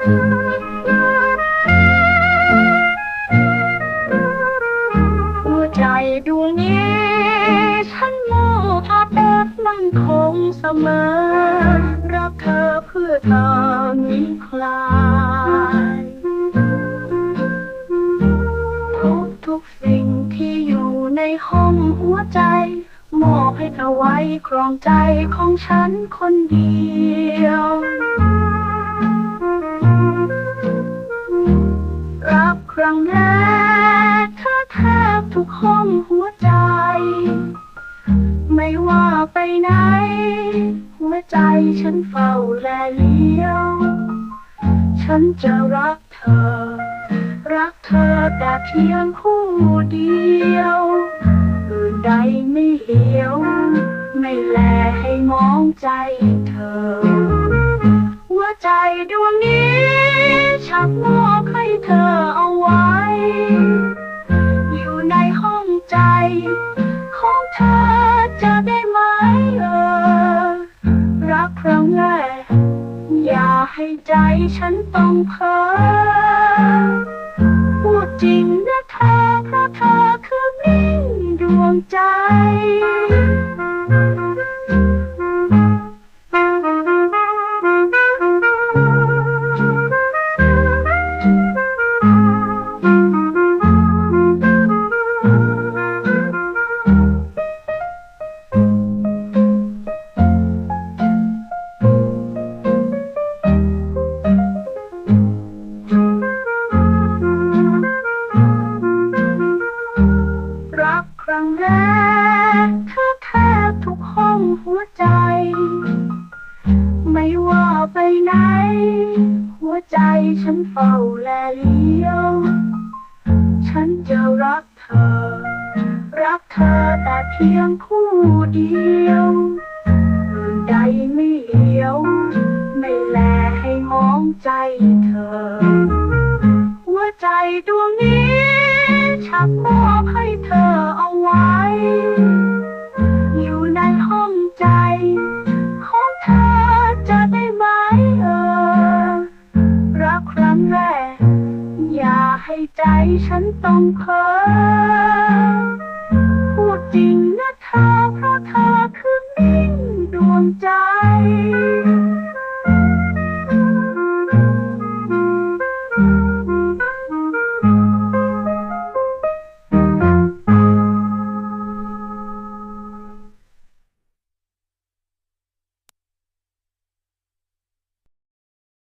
หัวใจดวงนี้ ฉันมอบอาเติมั่นคงเสมอ รักเธอเพื่อเธอมิคลายทุกทุกสิ่งที่อยู่ในห้องหัวใจ มอบให้เธอไว้ครองใจของฉันคนเดียว รับครั้งแรกเธอแทบทุกห้องหัวใจ ไม่ว่าไปไหน หัวใจฉันเฝ้าแลเลี้ยว ฉันจะรักเธอ รักเธอแต่เพียงคู่เดียวอื่นใดไม่เหี้ยว ไม่แลให้มองใจเธอ หัวใจดวงนี้ฉันมอบให้เธอ ของเธอจะได้ไหมเออรักครั้งแรกอย่าให้ใจฉันต้องเพ้อพูดจริงนะเธอเพราะเธอคือมิ่งดวงใจ กครั้งเธอแทบทุกห้องหัวใจ ไม่ว่าไปไหน หัวใจฉันเฝ้าแลเลี้ยว ฉันจะรักเธอ รักเธอแต่เพียงผู้เดียวอื่นใดไม่เหี้ยว ไม่แลให้มองใจเธอ หัวใจดวงนี้ฉันมอบให้เธอ อยู่ในห้องใจ ของเธอจะได้ไหมเออ รักครั้งแรก อย่าให้ใจฉันต้องเพ้อะเธอ